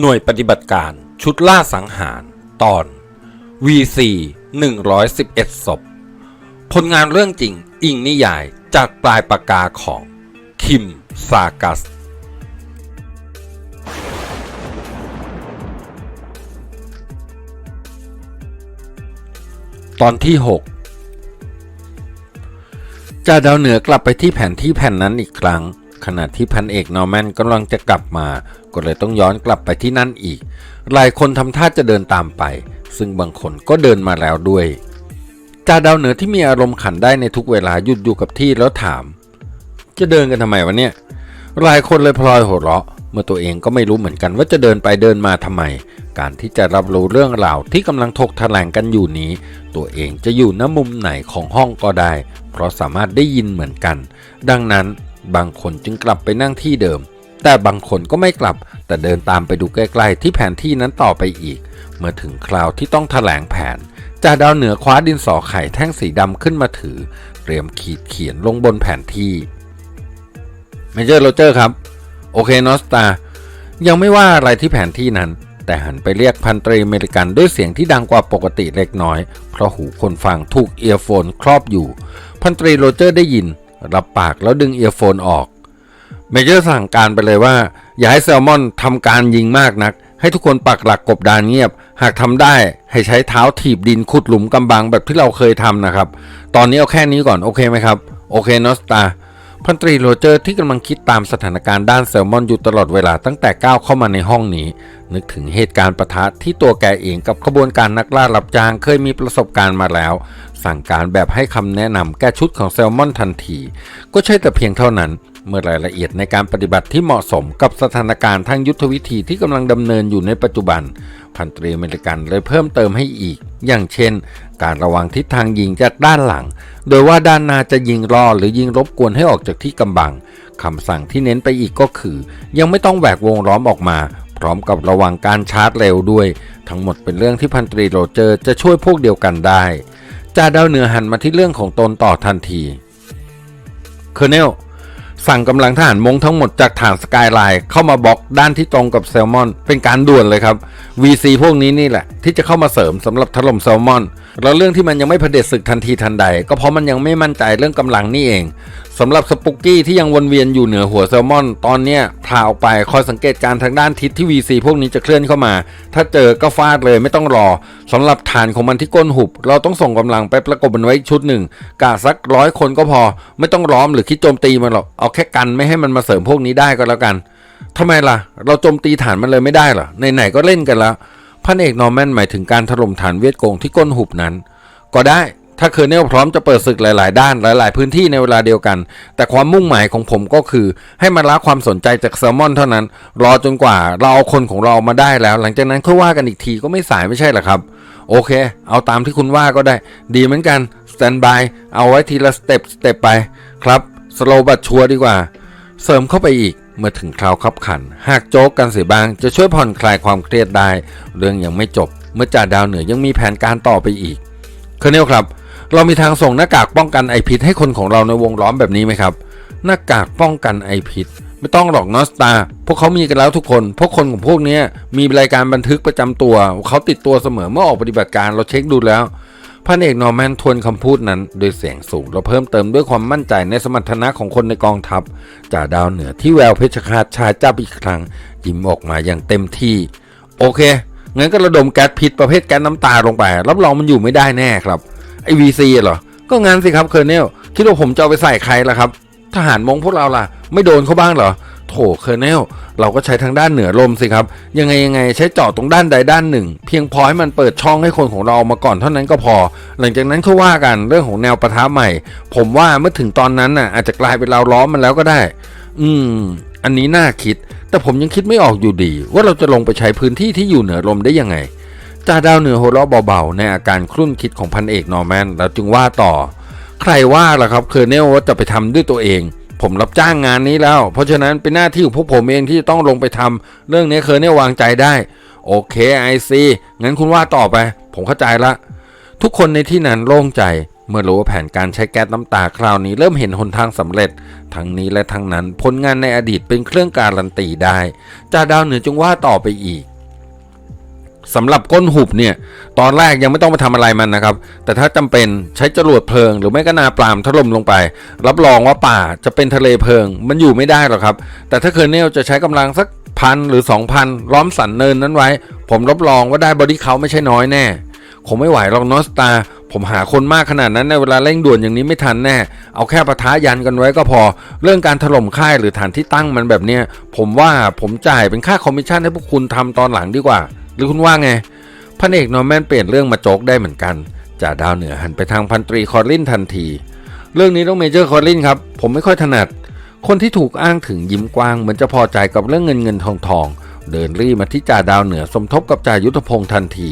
หน่วยปฏิบัติการชุดล่าสังหาร ตอน VC 111 ศพ ผลงานเรื่องจริงอิงนิยายจากปลายปากกาของ คิม ซากัส ตอนที่ 6จ่าดาวเหนือกลับไปที่แผนที่แผ่นนั้นอีกครั้ง ขณะที่พันเอกนอร์แมนกำลังจะกลับมา ก็เลยต้องย้อนกลับไปที่นั่นอีก หลายคนทำท่าจะเดินตามไป ซึ่งบางคนก็เดินมาแล้วด้วยจ่าดาวเหนือที่มีอารมณ์ขันได้ในทุกเวลาหยุดอยู่กับที่แล้วถาม จะเดินกันทำไมวะเนี่ย หลายคนเลยพลอยหัวเราะ เมื่อตัวเองก็ไม่รู้เหมือนกันว่าจะเดินไปเดินมาทำไม การที่จะรับรู้เรื่องราวที่กำลังถกแถลงกันอยู่นี้ ตัวเองจะอยู่ณมุมไหนของห้องก็ได้ เพราะสามารถได้ยินเหมือนกัน ดังนั้น บางคนจึงกลับไปนั่งที่เดิม แต่บางคนก็ไม่กลับ แต่เดินตามไปดูใกล้ๆที่แผนที่นั้นต่อไปอีก เมื่อถึงคราวที่ต้องแถลงแผนจ่าดาวเหนือคว้าดินสอไข่แท่งสีดำขึ้นมาถือ เตรียมขีดเขียนลงบนแผนที่เมเจอร์โรเจอร์ครับ โอเคนอสตา ยังไม่ว่าอะไรที่แผนที่นั้น แต่หันไปเรียกพันตรีอเมริกันด้วยเสียงที่ดังกว่าปกติเล็กน้อย เพราะหูคนฟังถูกเอียร์โฟนครอบอยู่ พันตรีโรเจอร์ได้ยิน รับปากแล้วดึงเอียร์โฟนออก เมเจอร์สั่งการไปเลยว่า อย่าให้แซลมอนทำการยิงมากนัก ให้ทุกคนปักหลักกบดานเงียบ หากทำได้ให้ใช้เท้าถีบดินขุดหลุมกำบังแบบที่เราเคยทำนะครับ ตอนนี้เอาแค่นี้ก่อนโอเคไหมครับ โอเคนอสตาพันตรีโรเจอร์ที่กำลังคิดตามสถานการณ์ด้านแซลมอนอยู่ตลอดเวลาตั้งแต่ก้าวเข้ามาในห้องนี้ นึกถึงเหตุการณ์ประทะที่ตัวแกเองกับขบวนการนักล่ารับจ้างเคยมีประสบการณ์มาแล้ว สั่งการแบบให้คำแนะนำแก้ชุดของแซลมอนทันที ก็ใช่แต่เพียงเท่านั้น เมื่อรายละเอียดในการปฏิบัติที่เหมาะสมกับสถานการณ์ทางยุทธวิธีที่กำลังดำเนินอยู่ในปัจจุบัน พันตรีอเมริกันเลยเพิ่มเติมให้อีก อย่างเช่น การระวังทิศทางยิงจากด้านหลัง โดยว่าด้านหน้าจะยิงรอหรือยิงรบกวนให้ออกจากที่กำบังคำสั่งที่เน้นไปอีกก็คือ ยังไม่ต้องแหวกวงล้อมออกมาพร้อมกับระวังการชาร์จเร็วด้วย ทั้งหมดเป็นเรื่องที่พันตรีโรเจอร์จะช่วยพวกเดียวกันได้ จ่าดาวเหนือหันมาที่เรื่องของตนต่อทันที เคอร์เนล สั่งกำลังทหารมงทั้งหมดจากฐานสกายไลน์เข้ามาบล็อกด้านที่ตรงกับแซลมอน เป็นการด่วนเลยครับ VC พวกนี้นี่แหละ ที่จะเข้ามาเสริมสำหรับถล่มแซลมอน แล้วเรื่องที่มันยังไม่เผด็จศึกทันทีทันใด ก็เพราะมันยังไม่มั่นใจเรื่องกำลังนี่เองสำหรับสปุกกี้ที่ยังวนเวียนอยู่เหนือหัวแซลมอน ตอนเนี้ยพาออกไปคอยสังเกตการทางด้านทิศที่ VC พวกนี้จะเคลื่อนเข้ามา ถ้าเจอก็ฟาดเลยไม่ต้องรอสำหรับฐานของมันที่ก้นหุบ เราต้องส่งกำลังไปประกบมันไว้ชุดหนึ่งกะสักร้อยคนก็พอ ไม่ต้องล้อมหรือคิดโจมตีมันหรอกเอาแค่กันไม่ให้มันมาเสริมพวกนี้ได้ก็แล้วกันทำไมล่ะ เราโจมตีฐานมันเลยไม่ได้เหรอไหนๆก็เล่นกันแล้วพันเอกนอร์แมนหมายถึงการถล่มฐานเวียดกงที่ก้นหุบนั้น ก็ได้ถ้าเคอร์เนลพร้อมจะเปิดศึกหลาย ๆ ด้านหลาย ๆ พื้นที่ในเวลาเดียวกัน แต่ความมุ่งหมายของผมก็คือ ให้มันละความสนใจจากแซลมอนเท่านั้น รอจนกว่าเราเอาคนของเรามาได้แล้ว หลังจากนั้นค่อยว่ากันอีกทีก็ไม่สายไม่ใช่เหรอครับ โอเค เอาตามที่คุณว่าก็ได้ ดีเหมือนกันสแตนบายเอาไว้ทีละสเต็ปสเต็ปไปครับ สโลบัตชัวดีกว่า เสริมเข้าไปอีกเมื่อถึงคราวขับขัน หากโจ๊กกันเสียบ้างจะช่วยผ่อนคลายความเครียดได้ เรื่องยังไม่จบ เมื่อจ่าดาวเหนือยังมีแผนการต่อไปอีกเคเนลครับ เรามีทางส่งหน้ากากป้องกันไอพิษให้คนของเราในวงล้อมแบบนี้ไหมครับ หน้ากากป้องกันไอพิษไม่ต้องหรอกนอสตา พวกเขามีกันแล้วทุกคน พวกคนของพวกนี้มีรายการบันทึกประจำตัว เขาติดตัวเสมอเมื่อออกปฏิบัติการเราเช็คดูแล้ว พันเอกนอร์แมนทวนคำพูดนั้นด้วยเสียงสูงแล้วเพิ่มเติมด้วยความมั่นใจในสมรรถนะของคนในกองทัพจ่าดาวเหนือที่แววเพชรฆาตชายจับอีกครั้ง ยิ้มออกมาอย่างเต็มที่ โอเค งั้นก็ระดมแก๊สพิษประเภทแก๊สน้ำตาลงไป รับรองมันอยู่ไม่ได้แน่ครับไอวีซีเหรอ ก็งานสิครับเคอร์เนลคิดว่าผมจะเอาไปใส่ใครล่ะครับ ทหารมงพวกเราล่ะ ไม่โดนเขาบ้างเหรอ โถเคอร์เนลเราก็ใช้ทางด้านเหนือลมสิครับ ยังไงยังไงใช้เจาะตรงด้านใดด้านหนึ่ง เพียงพอให้มันเปิดช่องให้คนของเรามาก่อนเท่านั้นก็พอ หลังจากนั้นก็ว่ากันเรื่องของแนวประทะใหม่ ผมว่าเมื่อถึงตอนนั้นน่ะอาจจะกลายเป็นเราล้อมมันแล้วก็ได้ อืม อันนี้น่าคิด แต่ผมยังคิดไม่ออกอยู่ดี ว่าเราจะลงไปใช้พื้นที่ที่อยู่เหนือลมได้ยังไงจ่าดาวเหนือหัวเราะเบาๆในอาการครุ่นคิดของพันเอกนอร์แมนแล้วจึงว่าต่อ ใครว่าล่ะครับเคอร์เนลว่าจะไปทำด้วยตัวเอง ผมรับจ้างงานนี้แล้ว เพราะฉะนั้นเป็นหน้าที่ของพวกผมเองที่จะต้องลงไปทำเรื่องนี้เคอร์เนลวางใจได้ โอเคไอซีงั้นคุณว่าต่อไป ผมเข้าใจละ ทุกคนในที่นั้นโล่งใจ เมื่อรู้ว่าแผนการใช้แก๊สน้ำตาคราวนี้เริ่มเห็นหนทางสำเร็จ ทั้งนี้และทั้งนั้นผลงานในอดีตเป็นเครื่องการันตีได้จ่าดาวเหนือจึงว่าต่อไปอีก สำหรับก้นหุบเนี่ยตอนแรกยังไม่ต้องไปทำอะไรมันนะครับ แต่ถ้าจำเป็นใช้จรวดเพลิง หรือไม่ก็นาปลามถล่มลงไป รับรองว่าป่าจะเป็นทะเลเพลิง มันอยู่ไม่ได้หรอกครับ แต่ถ้าเคอร์เนลจะใช้กำลังสักพันหรือ 2,000 ล้อมสันเนินนั้นไว้ ผมรับรองว่าได้บอดี้เขาไม่ใช่น้อยแน่คงไม่ไหวหรอกนอสตา ผมหาคนมากขนาดนั้นในเวลาเร่งด่วนอย่างนี้ไม่ทันแน่ เอาแค่ปะทะยันกันไว้ก็พอ เรื่องการถล่มค่ายหรือฐานที่ตั้งมันแบบเนี้ยผมว่าผมจ่ายเป็นค่าคอมมิชชั่นให้พวกคุณทำตอนหลังดีกว่า หรือคุณว่าไงพันเอกนอร์แมนเปลี่ยนเรื่องมาโจกได้เหมือนกันจ่าดาวเหนือหันไปทางพันตรีคอร์ลินทันที เรื่องนี้ต้องเมเจอร์คอร์ลินครับ ผมไม่ค่อยถนัด คนที่ถูกอ้างถึงยิ้มกว้างเหมือนจะพอใจกับเรื่องเงินเงินทองทอง เดินรีมาที่จ่าดาวเหนือสมทบกับจ่ายุทธพงศ์ทันที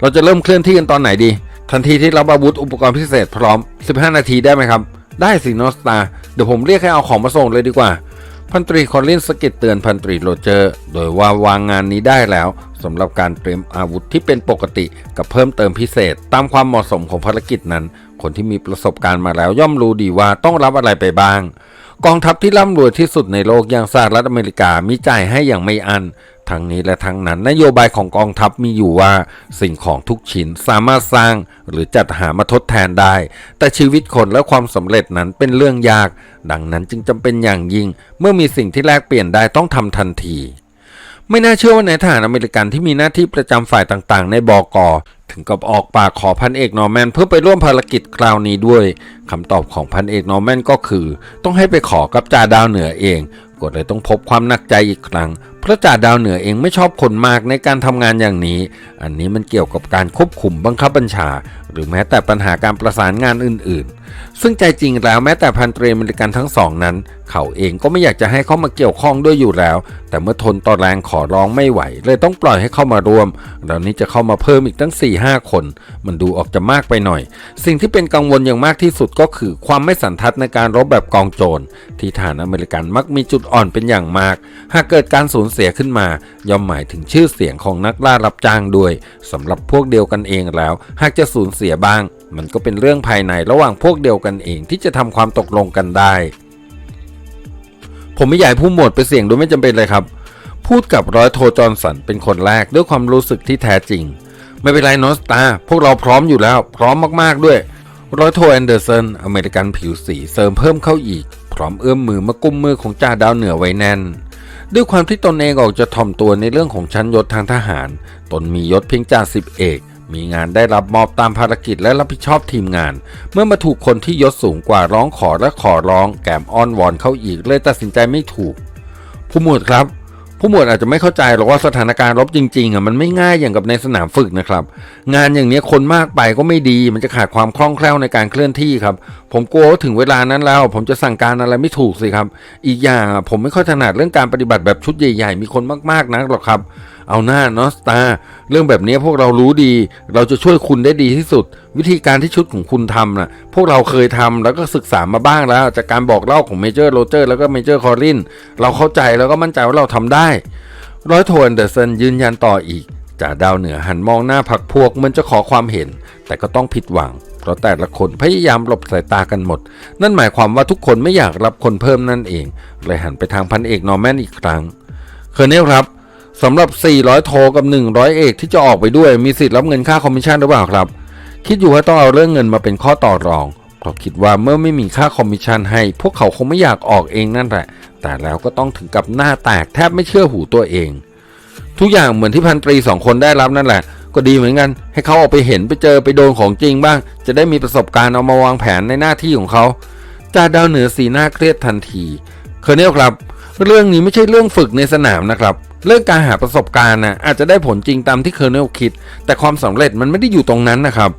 เราจะเริ่มเคลื่อนที่กันตอนไหนดี ทันทีที่รับอาวุธอุปกรณ์พิเศษพร้อม 15 นาทีได้ไหมครับ ได้สินอสตาเดี๋ยวผมเรียกให้เอาของมาส่งเลยดีกว่า พันตรีคอลลินสกิดเตือนพันตรีโรเจอร์ โดยว่าวางงานนี้ได้แล้วสำหรับการเตรียมอาวุธที่เป็นปกติกับเพิ่มเติมพิเศษ ตามความเหมาะสมของภารกิจนั้น คนที่มีประสบการณ์มาแล้วย่อมรู้ดีว่าต้องรับอะไรไปบ้าง กองทัพที่ร่ำรวยที่สุดในโลกอย่างสหรัฐอเมริกามีจ่ายให้อย่างไม่อัน ทั้งนี้และทั้งนั้นนโยบายของกองทัพมีอยู่ว่า สิ่งของทุกชิ้นสามารถสร้างหรือจัดหามาทดแทนได้ แต่ชีวิตคนและความสำเร็จนั้นเป็นเรื่องยาก ดังนั้นจึงจำเป็นอย่างยิ่ง เมื่อมีสิ่งที่แลกเปลี่ยนได้ต้องทำทันที ไม่น่าเชื่อว่าในทหารอเมริกันที่มีหน้าที่ประจำฝ่ายต่างๆ ในบก ถึงกับออกปากขอพันเอกนอร์แมนเพื่อไปร่วมภารกิจคราวนี้ด้วยคำตอบของพันเอกนอร์แมนก็คือ ต้องให้ไปขอกับจ่าดาวเหนือเอง ก็เลยต้องพบความหนักใจอีกครั้ง เพราะจ่าดาวเหนือเองไม่ชอบคนมากในการทำงานอย่างนี้ อันนี้มันเกี่ยวกับการควบคุมบังคับบัญชา หรือแม้แต่ปัญหาการประสานงานอื่น ๆ ซึ่งใจจริงแล้วแม้แต่พันเตรีอเมริกันทั้งสองนั้น เขาเองก็ไม่อยากจะให้เขามาเกี่ยวข้องด้วยอยู่แล้ว แต่เมื่อทนต่อแรงขอร้องไม่ไหว เลยต้องปล่อยให้เข้ามาร่วมแล้วนี้จะเข้ามาเพิ่มอีกตั้ง5 คน มันดูออกจะมากไปหน่อย สิ่งที่เป็นกังวลอย่างมากที่สุดก็คือ ความไม่สันทัดในการรบแบบกองโจร ที่ฐานอเมริกันมักมีจุดอ่อนเป็นอย่างมาก หากเกิดการสูญเสียขึ้นมา ย่อมหมายถึงชื่อเสียงของนักล่ารับจ้างด้วยสำหรับพวกเดียวกันเองแล้ว หากจะสูญเสียบ้าง มันก็เป็นเรื่องภายในระหว่างพวกเดียวกันเองที่จะทำความตกลงกันได้ ผมไม่อยากให้ผู้หมวดไปเสี่ยงโดยไม่จำเป็นเลยครับพูดกับร้อยโทจอห์นสันเป็นคนแรกด้วยความรู้สึกที่แท้จริง ไม่เป็นไรนอสตาพวกเราพร้อมอยู่แล้วพร้อมมากๆด้วยร้อยโทแอนเดอร์สันอเมริกันผิวสีเสริมเพิ่มเข้าอีก พร้อมเอื้อมมือมากุมมือของจ่าดาวเหนือไว้แน่น ด้วยความที่ตนเองออกจะถ่อมตัวในเรื่องของชั้นยศทางทหาร ตนมียศเพียงจ่าสิบเอกมีงานได้รับมอบตามภารกิจและรับผิดชอบทีมงาน เมื่อมาถูกคนที่ยศสูงกว่าร้องขอและขอร้อง แกมอ้อนวอนเข้าอีกเลยตัดสินใจไม่ถูก ผู้หมวดครับ ผู้หมวดอาจจะไม่เข้าใจหรอกว่าสถานการณ์รบจริงๆอะมันไม่ง่ายอย่างกับในสนามฝึกนะครับ งานอย่างนี้คนมากไปก็ไม่ดี มันจะขาดความคล่องแคล่วในการเคลื่อนที่ครับ ผมกลัวว่าถึงเวลานั้นแล้ว ผมจะสั่งการอะไรไม่ถูกสิครับ อีกอย่างผมไม่ค่อยถนัดเรื่องการปฏิบัติแบบชุดใหญ่ ๆ มีคนมากๆนักหรอกครับ เอาหน้านอสตาเรื่องแบบนี้พวกเรารู้ดี เราจะช่วยคุณได้ดีที่สุด วิธีการที่ชุดของคุณทำน่ะ พวกเราเคยทำแล้วก็ศึกษามาบ้างแล้ว จากการบอกเล่าของเมเจอร์โรเจอร์แล้วก็เมเจอร์คอรินเราเข้าใจแล้วก็มั่นใจว่าเราทำได้ ร้อยโทนเดอร์สันยืนยันต่ออีกจ่าดาวเหนือหันมองหน้าพักพวกเหมันจะขอความเห็น แต่ก็ต้องผิดหวังเพราะแต่ละคนพยายามหลบสายตากันหมด นั่นหมายความว่าทุกคนไม่อยากรับคนเพิ่มนั่นเองเลยหันไปทางพันเอกนอร์แมนอีกครั้งเคอร์เนลครับ สำหรับ 400 โทกับ 100 เอกที่จะออกไปด้วยมีสิทธิ์รับเงินค่าคอมมิชชั่นหรือเปล่าครับ คิดอยู่ว่าต้องเอาเรื่องเงินมาเป็นข้อต่อรองเพราะคิดว่าเมื่อไม่มีค่าคอมมิชชั่นให้ พวกเขาคงไม่อยากออกเองนั่นแหละ แต่แล้วก็ต้องถึงกับหน้าแตกแทบไม่เชื่อหูตัวเอง ทุกอย่างเหมือนที่พันตรีสองคนได้รับนั่นแหละ ก็ดีเหมือนกัน ให้เขาออกไปเห็นไปเจอไปโดนของจริงบ้าง จะได้มีประสบการณ์เอามาวางแผนในหน้าที่ของเขาจ่าดาวเหนือสีหน้าเครียดทันทีเคอร์เนลครับ เรื่องนี้ไม่ใช่เรื่องฝึกในสนามนะครับ เรื่องการหาประสบการณ์นะอาจจะได้ผลจริงตามที่เคอร์เนลคิด แต่ความสำเร็จมันไม่ได้อยู่ตรงนั้นนะครับ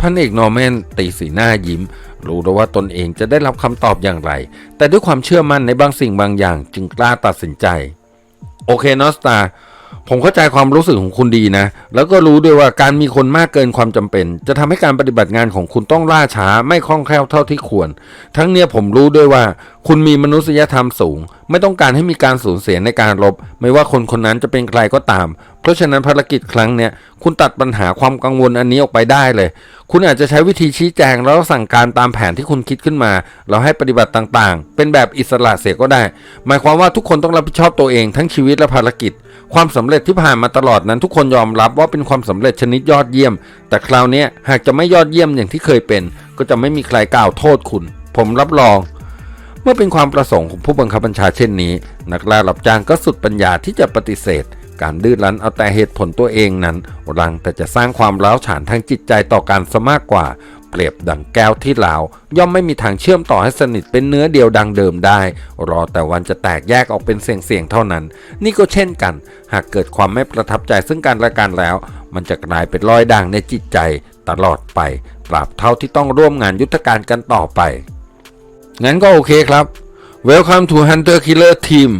พันเอกนอร์แมนตีสีหน้ายิ้ม รู้แล้วว่าตนเองจะได้รับคำตอบอย่างไร แต่ด้วยความเชื่อมั่นในบางสิ่งบางอย่างจึงกล้าตัดสินใจ โอเคนอสตา ผมเข้าใจความรู้สึกของคุณดีนะ แล้วก็รู้ด้วยว่าการมีคนมากเกินความจำเป็น จะทำให้การปฏิบัติงานของคุณต้องล่าช้าไม่คล่องแคล่วเท่าที่ควร ทั้งเนี้ยผมรู้ด้วยว่า คุณมีมนุษยธรรมสูง ไม่ต้องการให้มีการสูญเสียในการรบ ไม่ว่าคนคนนั้นจะเป็นใครก็ตาม เพราะฉะนั้นภารกิจครั้งเนี้ยคุณตัดปัญหาความกังวลอันนี้ออกไปได้เลย คุณอาจจะใช้วิธีชี้แจงแล้วสั่งการตามแผนที่คุณคิดขึ้นมาแล้วให้ปฏิบัติต่างๆ เป็นแบบอิสระเสียก็ได้ หมายความว่าทุกคนต้องรับผิดชอบตัวเองทั้งชีวิตและภารกิจ ความสำเร็จที่ผ่านมาตลอดนั้นทุกคนยอมรับว่าเป็นความสำเร็จชนิดยอดเยี่ยม แต่คราวนี้หากจะไม่ยอดเยี่ยมอย่างที่เคยเป็น ก็จะไม่มีใครกล่าวโทษคุณ ผมรับรอง เมื่อเป็นความประสงค์ของผู้บังคับบัญชาเช่นนี้ นักล่ารับจ้างก็สุดปัญญาที่จะปฏิเสธ การดื้อรั้นเอาแต่เหตุผลตัวเองนั้นรังแต่จะสร้างความร้าวฉานทางจิตใจต่อการซะมากกว่า เปรียบดังแก้วที่เหลาย่อมไม่มีทางเชื่อมต่อให้สนิทเป็นเนื้อเดียวดังเดิมได้ รอแต่วันจะแตกแยกออกเป็นเสียงๆเท่านั้น นี่ก็เช่นกัน หากเกิดความไม่ประทับใจซึ่งกันและกันแล้ว มันจะกลายเป็นรอยด่างในจิตใจ ตลอดไปตราบเท่าที่ต้องร่วมงานยุทธการกันต่อไปงั้นก็โอเคครับ Welcome to Hunter Killer Team